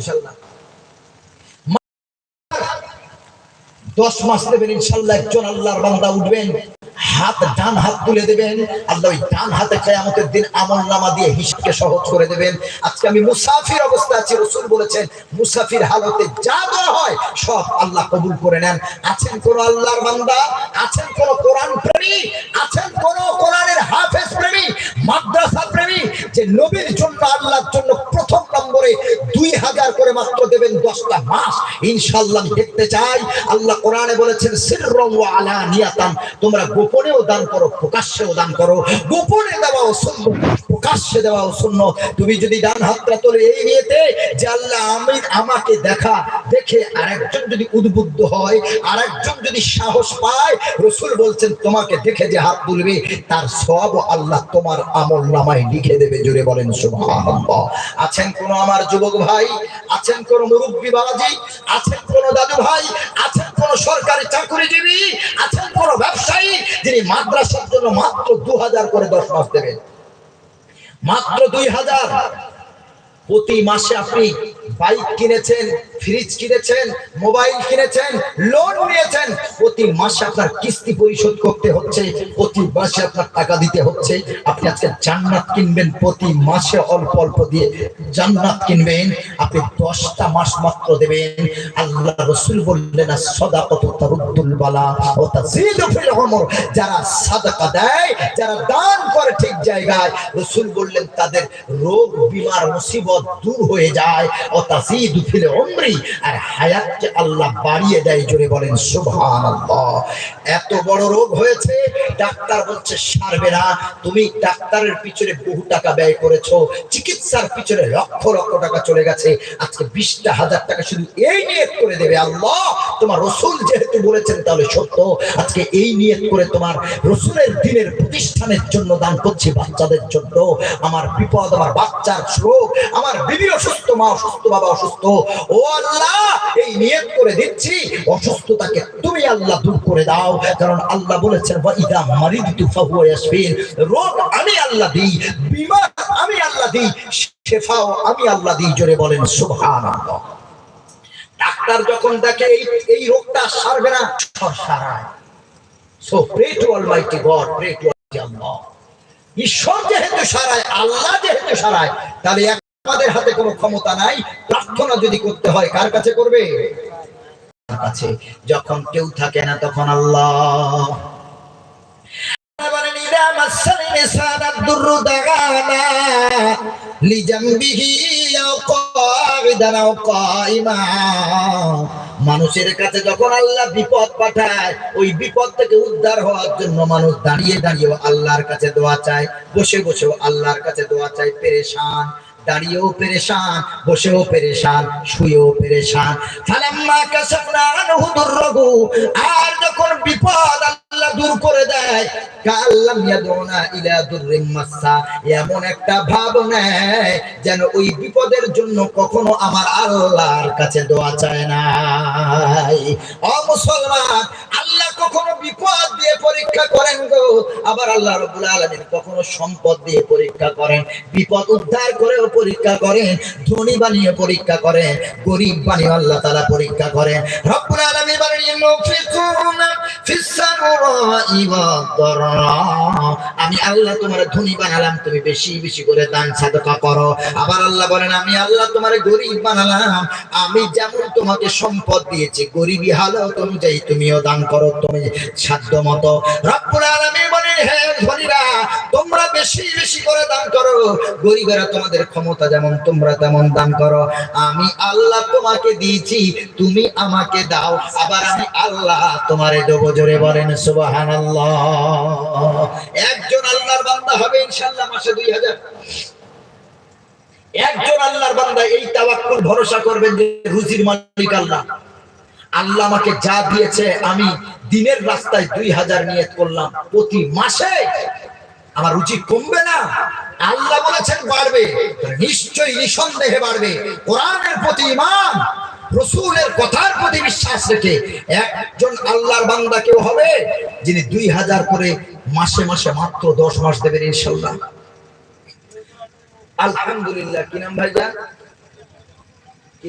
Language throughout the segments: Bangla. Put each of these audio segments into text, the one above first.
ইনশাল্লাহ। দশ মাস দেবেন ইনশাল্লাহ, একজন আল্লাহর বান্দা উঠবেন, হাত ডান হাত তুলে দেবেন, আল্লাহ ওই ডান হাতে দিন আমল নামা দিয়ে হিসাবকে সহজ করে দেবেন। আজকে আমি মুসাফির অবস্থা আছি, রসুল বলেছেন, মুসাফির হালতে যা দেওয়া হয় সব আল্লাহ কবুল করে নেন। আছেন কোন আল্লাহর বান্দা? আছেন কোন কোরআন প্রেমী? আছেন কোন কোরআনের হাফেজ প্রেমী? মাদ্রাসা প্রেমী? যে নবীর জন্য, আল্লাহর জন্য প্রথম নম্বরে দুই হাজার করে মাত্র দেবেন দশটা মাস। ইনশাল্লাহ দেখতে চাই। আল্লাহ কোরআনে বলেছেন আলানিয়াতান। তোমরা গোপনেও দান করো, প্রকাশ্যেও দান করো। গোপনে দেওয়াও শূন্য প্রকাশ্যে দেওয়াও শূন্য তুমি যদি ডান হাতটা তোলে এই নিয়েতে, যে আল্লাহ আমি আমাকে দেখা দেখে আরেকজন যদি উদ্বুদ্ধ হয়, আরেকজন যদি সাহস পায়, রসুল বলছেন, তোমাকে দেখে যে হাত তুলবে তার সব আল্লাহ তোমার আমল নামায় লিখে দেবে। জুড়ে বলেন আছেন কোন আমার যুবক ভাই? আছেন কোন মুরব্বী বাবাজি? আছেন কোন দাদু ভাই? আছেন কোন সরকারি চাকরিজীবী? আছেন কোন ব্যবসায়ী যিনি মাদ্রাসার জন্য মাত্র দু হাজার করে দশ মাস দেবেন? মাত্র দুই হাজার? প্রতি মাসে আপনি বাইক কিনেছেন ফ্রিজ কিনেছেন মোবাইল কিনেছেন লোন নিয়েছেন, প্রতি মাসে আপনার কিস্তি পরিশোধ করতে হচ্ছে, প্রতি মাসে আপনার টাকা দিতে হচ্ছে। আপনি আজকে জান্নাত কিনবেন, প্রতি মাসে অল্প অল্প দিয়ে জান্নাত কিনবেন। আপনি দশটা মাস মাত্র দেবেন। আল্লাহ রসুল বললেন সদা কত তারুদ্দুল বালা ও তাজিদু ফিল যারা সাদাকা দেয়, যারা দান করে ঠিক জায়গায়, রসুল বললেন, তাদের রোগ, বিমার মুসিবত দূর হয়ে যায়। ও তাজিদু ফিল উমরি আর হায়াতকে আল্লাহ বাড়িয়ে দেয় জোরে বলেন, সুবহানাল্লাহ। এত বড় রোগ হয়েছে, ডাক্তার বলছে, সারবে না। তুমি ডাক্তারের পিছনে বহু টাকা ব্যয় করেছ। চিকিৎসার পিছনে লক্ষ লক্ষ টাকা চলে গেছে। আজকে বিশটা হাজার টাকা শুধু এই নিয়ত করে দেবে আল্লাহ। তোমার রসুল যেহেতু বলেছেন, তাহলে সত্য। আজকে এই নিয়ত করে তোমার রসুলের দিনের প্রতিষ্ঠানের জন্য দান করছি বাচ্চাদের জন্য। আমার বিপদ, আমার বাচ্চার রোগ, আমার বিবি অসুস্থ, মা অসুস্থ, বাবা অসুস্থ। ও আল্লাহ, এই নিয়ত করে দিচ্ছি, অসুস্থতাকে তুমি আল্লাহ দূর করে দাও। কারণ আল্লাহ বলেছেন রোগ আমি আল্লাহ দিই, বিমার আমি আল্লাহ দিই, শেফাও আমি আল্লাহ দিই, জোরে বলেন, সুবহানাল্লাহ। ডাক্তার যখন দেখে এই এই রোগটা সারবে না সারায়। ঈশ্বর যেহেতু সারায়, আল্লাহ যেহেতু সারায়, তাহলে আমাদের হাতে কোনো ক্ষমতা নাই প্রার্থনা যদি করতে হয় কার কাছে করবে? কাছে। যখন কেউ থাকে না তখন আল্লাহ। বলেন, "ইদা মাসাল ইনসানা দুররু দাগানা লিজামবিহি আও কাইদান আও কাইমা মানুষের কাছে যখন আল্লাহ বিপদ পাঠায় ওই বিপদ থেকে উদ্ধার হওয়ার জন্য মানুষ দাঁড়িয়ে দাঁড়িয়েও আল্লাহর কাছে দোয়া চায় বসে বসেও আল্লাহর কাছে দোয়া চায়। পেরেশান। দাঁড়িয়েও পেরেশান, বসেও পেরেশান, শুয়েও পেরেশান। আর যখন বিপদ আল্লাহ এমন একটা যেন ওই বিপদের জন্য কখনো আমার কাছে চায় মুসলমান, আল্লাহ কখনো বিপদ দিয়ে পরীক্ষা করেন গো। আবার আল্লাহ রব্বুল আলামিন কখনো সম্পদ দিয়ে পরীক্ষা করেন, বিপদ উদ্ধার করেও পরীক্ষা করেন, ধনী বানিয়ে পরীক্ষা করেন, গরিব বানিয়ে আল্লাহ তাআলা পরীক্ষা করেন। রব্বুল আলামিন বলেন ইউনফিকুনা ফিস সাররাই ওয়াদ-দাররা আমি আল্লাহ তোমার ধনী বানালাম, তুমি বেশি বেশি করে দান সাদকা করো। আবার আল্লাহ বলেন, আমি আল্লাহ তোমার গরিব বানালাম, আমি যেমন তোমাকে সম্পদ দিয়েছি, গরিবী হালত অনুযায়ী তুমিও দান করো, তুমি সাধ্য মতো। রব্বুল আলামিন বলেন, হে ধনীরা, তোমরা বেশি বেশি করে দান করো। গরিবেরা তোমাদের ক্ষমতা যেমন, তোমরা তেমন দান করো। আমি আল্লাহ তোমাকে দিয়েছি, তুমি আমাকে দাও। আবার আমি আল্লাহ তোমারে দেবো জোরে বলেন, সুবহানাল্লাহ। একজন আল্লাহর বান্দা হবে ইনশাআল্লাহ মাসে দুই হাজার। একজন আল্লাহর বান্দা এই তাওয়াক্কুল ভরসা করবেন যে, রুজির মালিক আল্লাহ। আল্লাহ আমাকে যা দিয়েছে, আমি দিনের রাস্তায় দুই হাজার নিয়ত করলাম, প্রতি মাসে। আমার রুচি কমবে না। আল্লাহ বলেছেন বাড়বে, নিশ্চয়ই নিঃসন্দেহে বাড়বে। কোরআনের প্রতি ইমান রসুলের কথার প্রতি বিশ্বাস রেখে একজন আল্লাহর বান্দা কেউ হবে যিনি দুই হাজার করে মাসে মাসে মাত্র দশ মাস দেবেন ইনশাল্লাহ আলহামদুলিল্লাহ, কি নাম ভাইজান? কি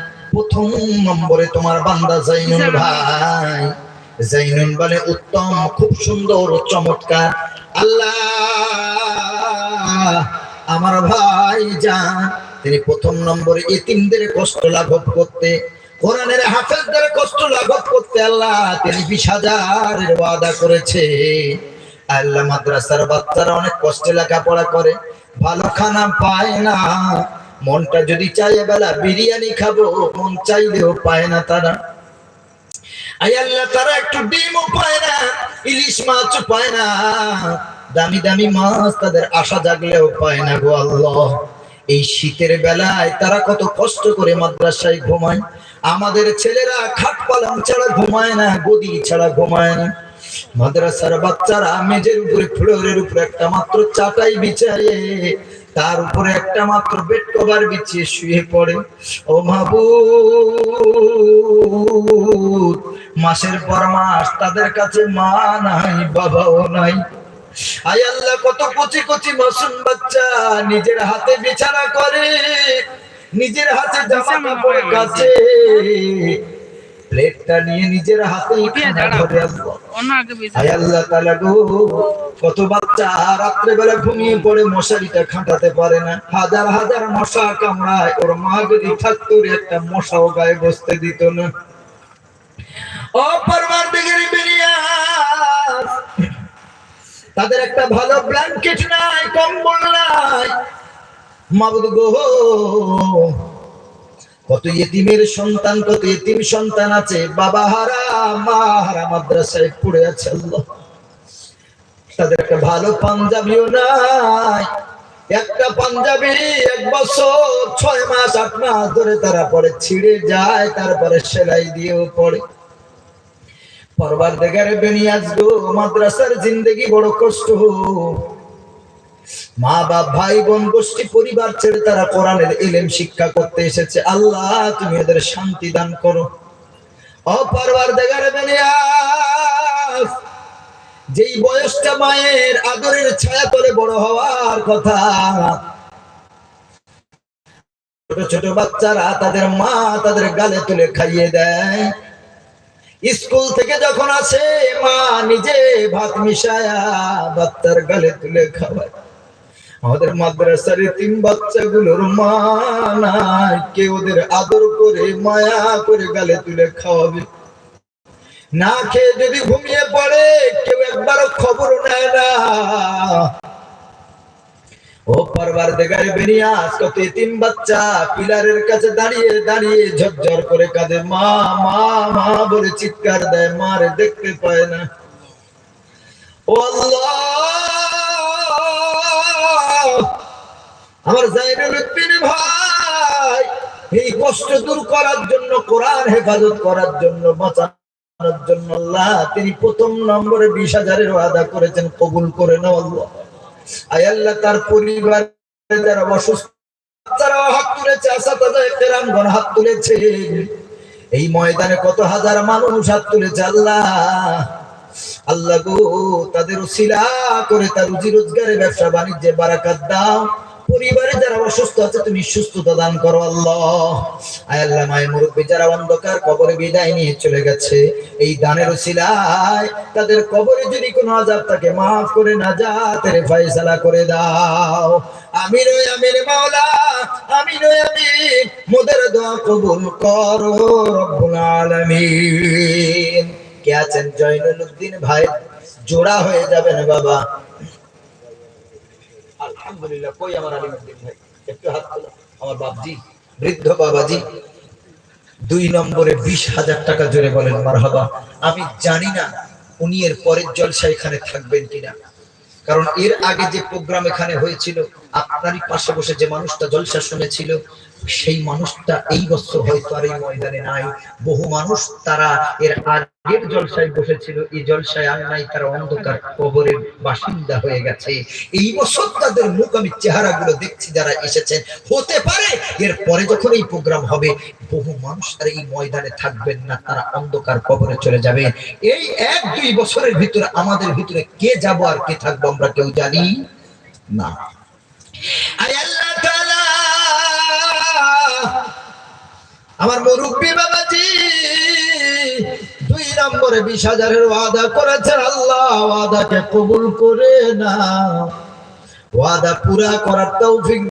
প্রথম নম্বরে তোমার বান্দা জাইনুল ভাই। জাইনুল বলে উত্তম খুব সুন্দর চমৎকার। আল্লাহ আমার ভাই যান তিনি প্রথম নম্বরে এতিমদের কষ্ট লাঘব করতে কোরআনের হাফেজদের কষ্ট লাঘব করতে আল্লাহ তিনি বিশ হাজারের ওয়াদা করেছে। আল্লাহ মাদ্রাসার বাচ্চারা অনেক কষ্টে লেখাপড়া করে ভালো খানা পায় না। মনটা যদি চাই বেলা বিরিয়ানি খাব, মন চাইলেও পায় না তারা। আল্লাহ, তারা একটু ডিমও পায় না, ইলিশ মাছও পায় না। দামি দামি মাছ তাদের আশা জাগলেও পায় না গো আল্লাহ। এই শীতের বেলায় তারা কত কষ্ট করে মাদ্রাসায় ঘুমায়। আমাদের ছেলেরা খাট ছাড়া ঘুমায় না, গদি ছাড়া ঘুমায় না। মাদ্রাসার বাচ্চারা মেজের উপরে, ফ্লোরের উপরে একটা মাত্র চাটাই বিছায়ে। তার উপরে একটা মাত্র বেড কভার বিছিয়ে শুয়ে পড়ে। ও মাহবুব মাসের পর মাস তাদের কাছে মা নাই, বাবাও নাই। আয় আল্লাহ, কত কচি কচি মাসুম বাচ্চা নিজের হাতে বিছানা করে, নিজের হাতে জামা কাপড় কাছে। প্লেটটা নিয়ে নিজের হাতেই আল্লাহ তাআলা গো কত বাচ্চা রাত্রে বেলা ঘুমিয়ে পড়ে মশারিটা খাটাতে পারে না। হাজার হাজার মশা কামড়ায় ওর মা যদি থাকতো একটা মশাও গায়ে বসতে দিত না। ও পরবার দিগের বিরিয়াস তাদের একটা ভালো ব্ল্যাঙ্কেট নাই কম্বল নাই। মাবুদ গো কত ইতিমের সন্তান, কত ইতিম সন্তান আছে। বাবা হারা, মা হারা মাদ্রাসায় পড়ে আছে তাদের একটা ভালো পাঞ্জাবিও নাই। একটা পাঞ্জাবি এক বছর, ছয় মাস, আট মাস ধরে তারা পরে ছিঁড়ে যায়, তারপরে সেলাই দিয়েও পড়ে। পরবার দেখারে বেনিয়াজ গো মাদ্রাসার জিন্দগি বড় কষ্ট। মা বাপ, ভাই বোন, গোষ্ঠী, পরিবার ছেড়ে তারা কোরআনের ইলেম শিক্ষা করতে এসেছে। আল্লাহ, তুমি এদের শান্তি দান করো। অপরবার দেখারে যেই বয়সটা মায়ের আদরের ছায়া তলে বড় হওয়ার কথা, ছোট ছোট বাচ্চারা তাদের মা তাদের গালে তুলে খাইয়ে দেয়। স্কুল থেকে যখন আসে, মা নিজে ভাত মিশায়া বাচ্চার গালে তুলে খাওয়ায়। আমাদের মাদ্রাসার তিন বাচ্চাগুলোর মা কে ওদের আদর করে, মায়া করে গালে তুলে খাওয়াবে? না খেয়ে যদি ঘুমিয়ে পড়ে, কেউ একবারও খবর নেয় না। ও পরবার দেখায় বেরিয়াস কত তিন বাচ্চা পিলারের কাছে দাঁড়িয়ে দাঁড়িয়ে ঝরঝর করে কাঁদে। মা মা মা বলে চিৎকার দেয়, মারে দেখতে পায় না। ও আল্লাহ! আমার জাইনুল উদ্দিন ভাই, এই কষ্ট দূর করার জন্য কোরআন হেফাজত করার জন্য, বাঁচানোর জন্য আল্লাহ, তিনি প্রথম নম্বরে বিশ হাজারের ওয়াদা করেছেন, কবুল করে নাও আল্লাহ। আয় আল্লাহ, তার পরিবার, যারা অসুস্থ তারাও হাত তুলেছে আসাদাজা কেরামগণ হাত তুলেছে। এই ময়দানে কত হাজার মানুষ হাত তুলেছে আল্লাহ। আল্লাহ গো, তাদের শিলা করে তার রুজি রোজগারে, ব্যবসা বাণিজ্যে বারাকাত দাও। পরিবারে যারা অসুস্থ আছে, তুমি সুস্থতা দান করো আল্লাহ। আয় আল্লাহ, মায়ের মুরব্বী যারা অন্ধকার কবরে বিদায় নিয়ে চলে গেছে, এই দানের উসিলায় তাদের কবরে যদি কোনো আজাব থাকে, মাফ করে না যা ফয়সালা করে দাও। আমির আমির মাওলা আমির আমির মোদের দোয়া কবুল করো রব্বুল আলামিন। কে আছেন জয়নুল উদ্দিন ভাই? জোড়া হয়ে যাবেন বাবা। আলহামদুলিল্লাহ, কই আমার একটু হাত আমার বৃদ্ধ বাবাজি, দুই নম্বরে বিশ হাজার টাকা জোরে বলেন আমি জানি না উনি এর পরের জলসা এখানে থাকবেন কিনা। কারণ এর আগে যে প্রোগ্রাম এখানে হয়েছিল, আপনারই পাশে বসে যে মানুষটা জলসা শুনেছিল সেই মানুষটা এই বছর হয়তো আর এই ময়দানে নাই। বহু মানুষ তারা এর আগের জলসায় বসেছিল এই জলসায় আর নাই, তারা অন্ধকার কবরের বাসিন্দা হয়ে গেছে। এই বছর তাদের মুখ আমি দেখছি, যারা এসেছেন। হতে পারে এর পরে যখন এই প্রোগ্রাম হবে, বহু মানুষ আর এই ময়দানে থাকবেন না, তারা অন্ধকার কবরে চলে যাবে। এই এক দুই বছরের ভিতরে আমাদের ভিতরে কে যাব আর কে থাকব আমরা কেউ জানি না। আরে আমার মুরব্বী বাবাজি, দুই নম্বরে বিশ হাজারের ওয়াদা করেছেন, আল্লাহ ওয়াদাকে কবুল করে না ওয়াদা পুরা করার তৌফিক